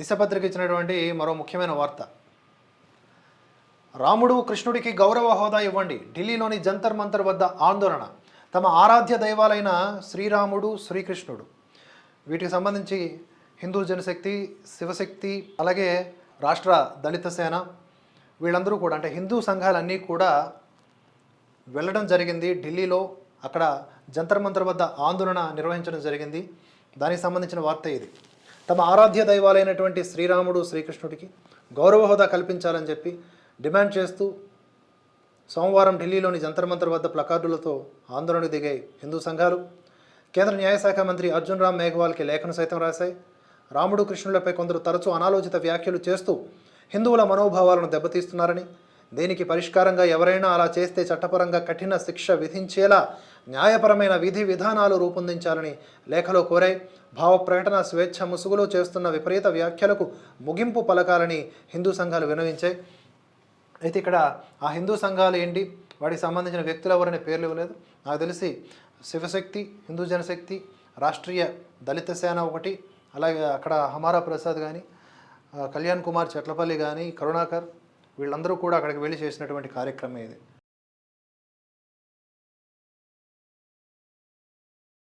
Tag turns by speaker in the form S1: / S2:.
S1: దిశపత్రిక ఇచ్చినటువంటి మరో ముఖ్యమైన వార్త. రాముడు కృష్ణుడికి గౌరవ హోదా ఇవ్వండి. ఢిల్లీలోని జంతర్ మంతర్ వద్ద ఆందోళన. తమ ఆరాధ్య దైవాలైన శ్రీరాముడు శ్రీకృష్ణుడు. వీటికి సంబంధించి హిందూ జనశక్తి శివశక్తి అలాగే రాష్ట్ర దళిత సేన వీళ్ళందరూ కూడా అంటే హిందూ సంఘాలన్నీ కూడా వెళ్ళడం జరిగింది. ఢిల్లీలో అక్కడ జంతర్ మంతర్ వద్ద ఆందోళన నిర్వహించడం జరిగింది. దానికి సంబంధించిన వార్త ఇది. తమ ఆరాధ్య దైవాలైనటువంటి శ్రీరాముడు శ్రీకృష్ణుడికి గౌరవ హోదా కల్పించాలని చెప్పి డిమాండ్ చేస్తూ సోమవారం ఢిల్లీలోని జంతర్మంతర్ వద్ద ప్లకార్డులతో ఆందోళనకు దిగాయి హిందూ సంఘాలు. కేంద్ర న్యాయశాఖ మంత్రి అర్జున్ రామ్ మేఘవాల్కి లేఖను సైతం రాశాయి. రాముడు కృష్ణులపై కొందరు తరచూ అనాలోచిత వ్యాఖ్యలు చేస్తూ హిందువుల మనోభావాలను దెబ్బతీస్తున్నారని దీనికి పరిష్కారంగా ఎవరైనా అలా చేస్తే చట్టపరంగా కఠిన శిక్ష విధించేలా న్యాయపరమైన విధి విధానాలు రూపొందించాలని లేఖలో కోరాయి. భావ ప్రకటన స్వేచ్ఛ ముసుగులో చేస్తున్న విపరీత వ్యాఖ్యలకు ముగింపు పలకాలని హిందూ సంఘాలు వినవించాయి. అయితే ఇక్కడ ఆ హిందూ సంఘాలు ఏంటి? వాటికి సంబంధించిన వ్యక్తులు ఎవరనే పేర్లు ఇవ్వలేదు. నాకు తెలిసి శివశక్తి హిందూ జనశక్తి రాష్ట్రీయ దళిత సేన ఒకటి అలాగే అక్కడ హమారా ప్రసాద్ కానీ కళ్యాణ్ కుమార్ చెట్లపల్లి కానీ కరుణాకర్ వీళ్ళందరూ కూడా అక్కడికి వెళ్ళి చేసినటువంటి కార్యక్రమం ఇది.